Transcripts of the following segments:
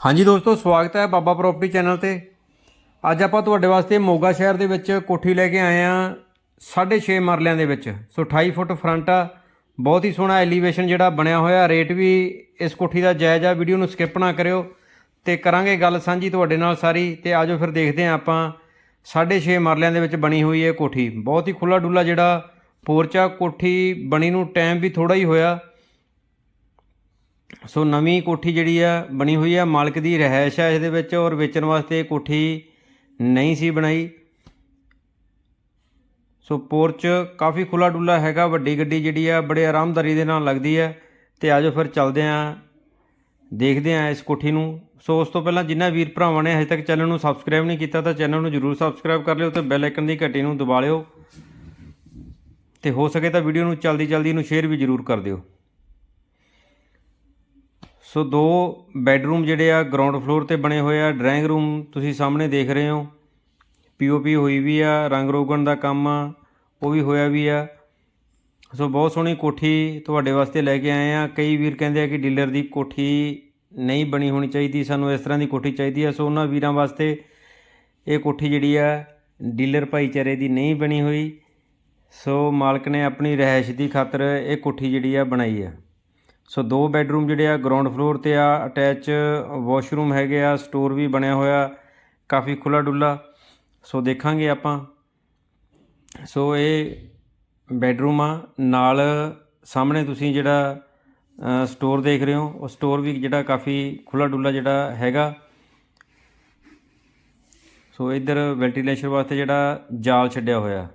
ਹਾਂਜੀ ਦੋਸਤੋ, ਸਵਾਗਤ ਹੈ ਬਾਬਾ ਪ੍ਰਾਪਰਟੀ ਚੈਨਲ ਤੇ। ਅੱਜ ਆਪਾਂ ਤੁਹਾਡੇ ਵਾਸਤੇ ਮੋਗਾ ਸ਼ਹਿਰ ਦੇ ਵਿੱਚ ਕੋਠੀ ਲੈ ਕੇ ਆਏ ਆ 6.5 ਮਰਲਿਆਂ ਦੇ ਵਿੱਚ। ਸੋ 28 ਫੁੱਟ ਫਰੰਟ ਆ, ਬਹੁਤ ਹੀ ਸੋਹਣਾ ਐਲੀਵੇਸ਼ਨ ਜਿਹੜਾ ਬਣਿਆ ਹੋਇਆ, ਰੇਟ ਵੀ ਇਸ ਕੋਠੀ ਦਾ ਜਾਇਜ਼ ਆ, ਵੀਡੀਓ ਨੂੰ ਸਕਿਪ ਨਾ ਕਰਿਓ ਤੇ ਕਰਾਂਗੇ ਗੱਲ ਸਾਂਝੀ ਤੁਹਾਡੇ ਨਾਲ ਸਾਰੀ ਤੇ ਆਜੋ ਫਿਰ ਦੇਖਦੇ ਹਾਂ ਆਪਾਂ 6.5 ਮਰਲਿਆਂ ਦੇ ਵਿੱਚ ਬਣੀ ਹੋਈ ਹੈ ਕੋਠੀ। ਬਹੁਤ ਹੀ ਖੁੱਲਾ ਡੁੱਲਾ ਜਿਹੜਾ ਪੋਰਚਾ ਕੋਠੀ ਬਣੀ ਨੂੰ ਟਾਈਮ ਵੀ ਥੋੜਾ ਹੀ ਹੋਇਆ। ਸੋ ਨਵੀਂ ਕੋਠੀ ਜਿਹੜੀ ਆ, ਬਣੀ ਹੋਈ ਆ, ਮਾਲਕ ਦੀ ਰਹਿائش ਆ ਇਹਦੇ ਵਿੱਚ ਔਰ ਵੇਚਣ ਵਾਸਤੇ ਕੋਠੀ ਨਹੀਂ ਸੀ ਬਣਾਈ। ਸੋ ਪੋਰਚ ਕਾਫੀ ਖੁੱਲਾ ਡੁੱਲਾ ਹੈਗਾ, ਵੱਡੀ ਗੱਡੀ ਜਿਹੜੀ ਆ, ਬੜੇ ਆਰਾਮਦਾਰੀ ਦੇ ਨਾਲ ਲੱਗਦੀ ਹੈ ਤੇ ਆਜੋ ਫਿਰ ਚੱਲਦੇ ਆਂ, ਦੇਖਦੇ ਆਂ ਇਸ ਕੋਠੀ ਨੂੰ। ਸੋ ਉਸ ਤੋਂ ਪਹਿਲਾਂ ਜਿੰਨਾ ਵੀਰ ਭਰਾਵਾਂ ਨੇ ਹਜੇ ਤੱਕ ਚੈਨਲ ਨੂੰ ਸਬਸਕ੍ਰਾਈਬ ਨਹੀਂ ਕੀਤਾ ਤਾਂ ਚੈਨਲ ਨੂੰ ਜਰੂਰ ਸਬਸਕ੍ਰਾਈਬ ਕਰ ਲਿਓ ਤੇ ਬੈਲ ਆਈਕਨ ਦੀ ਘੰਟੀ ਨੂੰ ਦਬਾ ਲਿਓ। ਤੇ ਹੋ ਸਕੇ ਤਾਂ ਵੀਡੀਓ ਨੂੰ ਜਲਦੀ ਜਲਦੀ ਇਹਨੂੰ ਸ਼ੇਅਰ ਵੀ ਜਰੂਰ ਕਰ ਦਿਓ। ਸੋ ਦੋ ਬੈੱਡਰੂਮ ਜਿਹੜੇ ਆ ਗਰਾਊਂਡ ਫਲੋਰ ਤੇ ਬਣੇ ਹੋਏ ਆ, ਡਰਾਇੰਗ ਰੂਮ ਤੁਸੀਂ ਸਾਹਮਣੇ ਦੇਖ ਰਹੇ ਹੋ। ਪੀਓਪੀ ਹੋਈ ਵੀ ਆ, ਰੰਗ ਰੋਗਣ ਦਾ ਕੰਮ ਆ, ਉਹ ਵੀ ਹੋਇਆ ਵੀ ਆ। ਸੋ ਬਹੁਤ ਸੋਹਣੀ ਕੋਠੀ ਤੁਹਾਡੇ ਵਾਸਤੇ ਲੈ ਕੇ ਆਏ ਆ। ਕਈ ਵੀਰ ਕਹਿੰਦੇ ਆ ਕਿ ਡੀਲਰ ਦੀ ਕੋਠੀ ਨਹੀਂ ਬਣੀ ਹੋਣੀ ਚਾਹੀਦੀ, ਸਾਨੂੰ ਇਸ ਤਰ੍ਹਾਂ ਦੀ ਕੋਠੀ ਚਾਹੀਦੀ ਆ। ਸੋ ਉਹਨਾਂ ਵੀਰਾਂ ਵਾਸਤੇ ਇਹ ਕੋਠੀ ਜਿਹੜੀ ਆ, ਡੀਲਰ ਭਾਈਚਾਰੇ ਦੀ ਨਹੀਂ ਬਣੀ ਹੋਈ। ਸੋ ਮਾਲਕ ਨੇ ਆਪਣੀ ਰਹਿائش ਦੀ ਖਾਤਰ ਇਹ ਕੋਠੀ ਜਿਹੜੀ ਆ ਬਣਾਈ ਆ। ਸੋ ਦੋ ਬੈੱਡਰੂਮ ਜਿਹੜੇ ਆ, ਗਰਾਊਂਡ ਫਲੋਰ ਤੇ ਆ, ਅਟੈਚ ਵਾਸ਼ਰੂਮ ਹੈਗੇ ਆ, ਸਟੋਰ ਵੀ ਬਣਿਆ ਹੋਇਆ, ਕਾਫੀ ਖੁੱਲਾ ਡੁੱਲਾ ਸੋ ਦੇਖਾਂਗੇ ਆਪਾਂ। ਸੋ ਇਹ ਬੈੱਡਰੂਮ ਆ, ਨਾਲ ਸਾਹਮਣੇ ਤੁਸੀਂ ਜਿਹੜਾ ਸਟੋਰ ਦੇਖ ਰਹੇ ਹੋ, ਉਹ ਸਟੋਰ ਵੀ ਜਿਹੜਾ ਕਾਫੀ ਖੁੱਲਾ ਡੁੱਲਾ ਜਿਹੜਾ ਹੈਗਾ। ਸੋ ਇੱਧਰ ਵੈਂਟੀਲੇਸ਼ਨ ਵਾਸਤੇ ਜਿਹੜਾ ਜਾਲ ਛੱਡਿਆ ਹੋਇਆ।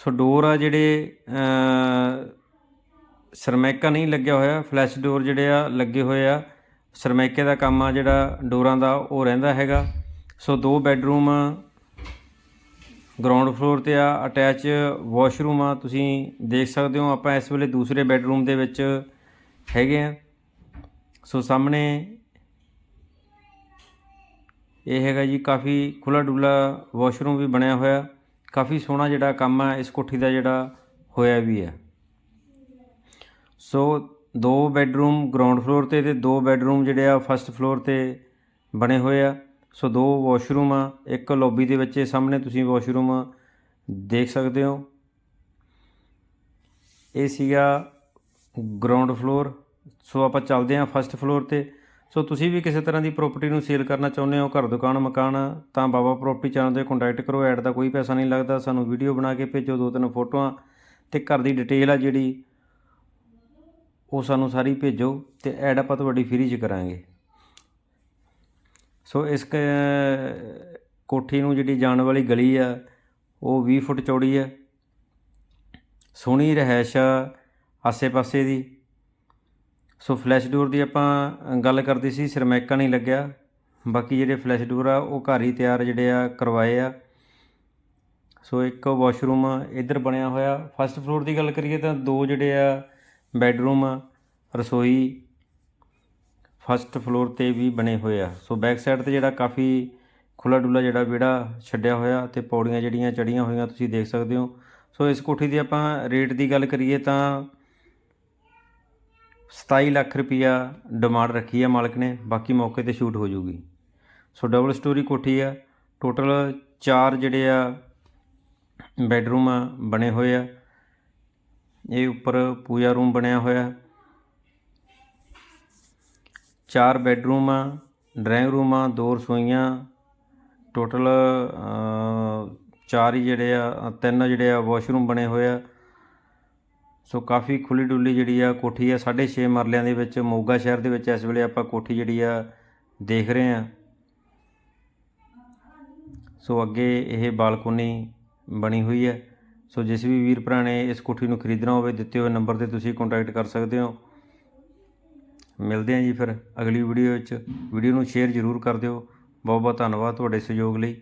ਸੋ ਡੋਰ ਆ ਜਿਹੜੇ ਸਰਮੈਕਾ ਨਹੀਂ ਲੱਗਿਆ ਹੋਇਆ ਫਲੈਸ਼ ਡੋਰ ਜਿਹੜੇ ਆ ਲੱਗੇ ਹੋਏ ਆ। ਸਰਮੈਕੇ ਦਾ ਕੰਮ ਆ ਜਿਹੜਾ ਡੋਰਾਂ ਦਾ, ਉਹ ਰਹਿੰਦਾ ਹੈਗਾ। ਸੋ ਦੋ ਬੈੱਡਰੂਮ ਗਰਾਊਂਡ ਫਲੋਰ ਤੇ ਆ ਅਟੈਚ ਵਾਸ਼ਰੂਮ ਆ। ਤੁਸੀਂ ਦੇਖ ਸਕਦੇ ਹੋ, ਆਪਾਂ ਇਸ ਵੇਲੇ ਦੂਸਰੇ ਬੈੱਡਰੂਮ ਦੇ ਵਿੱਚ ਹੈਗੇ ਆ। ਸੋ ਸਾਹਮਣੇ ਇਹ ਹੈਗਾ ਜੀ, ਕਾਫੀ ਖੁੱਲਾ ਡੁੱਲਾ ਵਾਸ਼ਰੂਮ ਵੀ ਬਣਿਆ ਹੋਇਆ। ਕਾਫੀ ਸੋਹਣਾ ਜਿਹੜਾ ਕੰਮ ਹੈ, ਇਸ ਕੋਠੀ ਦਾ ਜਿਹੜਾ ਹੋਇਆ ਵੀ ਹੈ। ਸੋ ਦੋ ਬੈੱਡਰੂਮ ਗਰਾਊਂਡ ਫਲੋਰ ਤੇ ਤੇ ਦੋ ਬੈੱਡਰੂਮ ਜਿਹੜੇ ਆ ਫਸਟ ਫਲੋਰ ਤੇ ਬਣੇ ਹੋਏ ਆ। ਸੋ ਦੋ ਵਾਸ਼ਰੂਮ ਆ, ਇੱਕ ਲੌਬੀ ਦੇ ਵਿੱਚ ਸਾਹਮਣੇ ਤੁਸੀਂ ਵਾਸ਼ਰੂਮ ਦੇਖ ਸਕਦੇ ਹੋ। ਇਹ ਸੀਗਾ ਗਰਾਊਂਡ ਫਲੋਰ। ਸੋ ਆਪਾਂ ਚੱਲਦੇ ਹਾਂ ਫਸਟ ਫਲੋਰ ਤੇ। ਸੋ ਤੁਸੀਂ ਵੀ ਕਿਸੇ ਤਰ੍ਹਾਂ ਦੀ ਪ੍ਰੋਪਰਟੀ ਨੂੰ ਸੇਲ ਕਰਨਾ ਚਾਹੁੰਦੇ ਹੋ, ਘਰ, ਦੁਕਾਨ, ਮਕਾਨ, ਤਾਂ ਬਾਬਾ ਪ੍ਰੋਪਰਟੀ ਚੈਨਲ ਤੇ ਕੰਟੈਕਟ ਕਰੋ ਐਡ ਦਾ ਕੋਈ ਪੈਸਾ ਨਹੀਂ ਲੱਗਦਾ, ਸਾਨੂੰ ਵੀਡੀਓ ਬਣਾ ਕੇ ਭੇਜੋ, ਦੋ ਤਿੰਨ ਫੋਟੋਆਂ, ਤੇ ਘਰ ਦੀ ਡਿਟੇਲ ਆ ਜਿਹੜੀ, ਉਹ ਸਾਨੂੰ ਸਾਰੀ ਭੇਜੋ, ਤੇ ਐਡ ਆਪਾਂ ਤੁਹਾਡੀ ਫ੍ਰੀ 'ਚ ਕਰਾਂਗੇ। ਸੋ ਇਸ ਕੋਠੀ ਨੂੰ ਜਿਹੜੀ ਜਾਣ ਵਾਲੀ ਗਲੀ ਆ, ਉਹ 20 ਫੁੱਟ ਚੌੜੀ ਆ। ਸੋਹਣੀ ਰਹਿائش ਆਸੇ-ਪਾਸੇ ਦੀ। ਸੋ ਫਲੈਸ਼ ਡੋਰ ਦੀ ਆਪਾਂ ਗੱਲ ਕਰਦੇ ਸੀ, ਸਰਮੈਕਾ ਨਹੀਂ ਲੱਗਿਆ। ਬਾਕੀ ਜਿਹੜੇ ਫਲੈਸ਼ ਡੋਰ ਆ, ਉਹ ਘਰ ਹੀ ਤਿਆਰ ਜਿਹੜੇ ਆ, ਕਰਵਾਏ ਆ। ਸੋ ਇੱਕ ਵਾਸ਼ਰੂਮ ਇੱਧਰ ਬਣਿਆ ਹੋਇਆ। ਫਸਟ ਫਲੋਰ ਦੀ ਗੱਲ ਕਰੀਏ ਤਾਂ ਦੋ ਜਿਹੜੇ ਆ, ਬੈੱਡਰੂਮ, ਰਸੋਈ ਫਸਟ ਫਲੋਰ ਤੇ ਵੀ ਬਣੇ ਹੋਏ ਆ। ਸੋ ਬੈਕ ਸਾਈਡ ਤੇ ਜਿਹੜਾ ਕਾਫੀ ਖੁੱਲਾ ਡੁੱਲਾ ਜਿਹੜਾ ਵਿਹੜਾ ਛੱਡਿਆ ਹੋਇਆ ਤੇ ਪੌੜੀਆਂ ਜਿਹੜੀਆਂ ਚੜੀਆਂ ਹੋਈਆਂ ਤੁਸੀਂ ਦੇਖ ਸਕਦੇ ਹੋ। ਸੋ ਇਸ ਕੋਠੀ ਦੀ ਆਪਾਂ ਰੇਟ ਦੀ ਗੱਲ ਕਰੀਏ ਤਾਂ 27 ਲੱਖ ਰੁਪਈਆ ਡਿਮਾਂਡ ਰੱਖੀ ਆ ਮਾਲਕ ਨੇ, ਬਾਕੀ ਮੌਕੇ ਤੇ ਸ਼ੂਟ ਹੋ ਜੂਗੀ ਸੋ ਡਬਲ ਸਟੋਰੀ ਕੋਠੀ ਆ, ਟੋਟਲ 4 ਜਿਹੜੇ ਆ ਬੈੱਡਰੂਮ ਆ ਬਣੇ ਹੋਏ ਆ। ਇਹ ਉੱਪਰ ਪੂਜਾ ਰੂਮ ਬਣਿਆ ਹੋਇਆ। ਚਾਰ ਬੈੱਡਰੂਮ ਆ ਡਰਾਇੰਗ ਰੂਮ ਆ ਦੋ ਰਸੋਈਆਂ, ਟੋਟਲ ਚਾਰ ਹੀ ਜਿਹੜੇ ਆ, ਤਿੰਨ ਜਿਹੜੇ ਆ, ਵਾਸ਼ਰੂਮ ਬਣੇ ਹੋਏ ਆ। ਸੋ ਕਾਫੀ ਖੁੱਲੀ ਡੁੱਲੀ ਜਿਹੜੀ ਆ, ਕੋਠੀ ਆ 6.5 ਮਰਲਿਆਂ ਦੇ ਵਿੱਚ, ਮੋਗਾ ਸ਼ਹਿਰ ਦੇ ਵਿੱਚ ਇਸ ਵੇਲੇ ਆਪਾਂ ਕੋਠੀ ਜਿਹੜੀ ਆ ਦੇਖ ਰਹੇ ਆ ਸੋ ਅੱਗੇ ਇਹ ਬਾਲਕੋਨੀ ਬਣੀ ਹੋਈ ਹੈ। ਸੋ ਜਿਸ ਵੀ ਵੀਰ ਭਰਾ ਨੇ ਇਸ ਕੋਠੀ ਨੂੰ ਖਰੀਦਣਾ ਹੋਵੇ, ਦਿੱਤੇ ਹੋਏ ਨੰਬਰ ਤੇ ਤੁਸੀਂ ਕੰਟੈਕਟ ਕਰ ਸਕਦੇ ਹੋ। ਮਿਲਦੇ ਹਾਂ ਜੀ ਫਿਰ ਅਗਲੀ ਵੀਡੀਓ ਵਿੱਚ। ਵੀਡੀਓ ਨੂੰ ਸ਼ੇਅਰ ਜ਼ਰੂਰ ਕਰ ਦਿਓ। ਬਹੁਤ ਬਹੁਤ ਧੰਨਵਾਦ ਤੁਹਾਡੇ ਸਹਿਯੋਗ ਲਈ।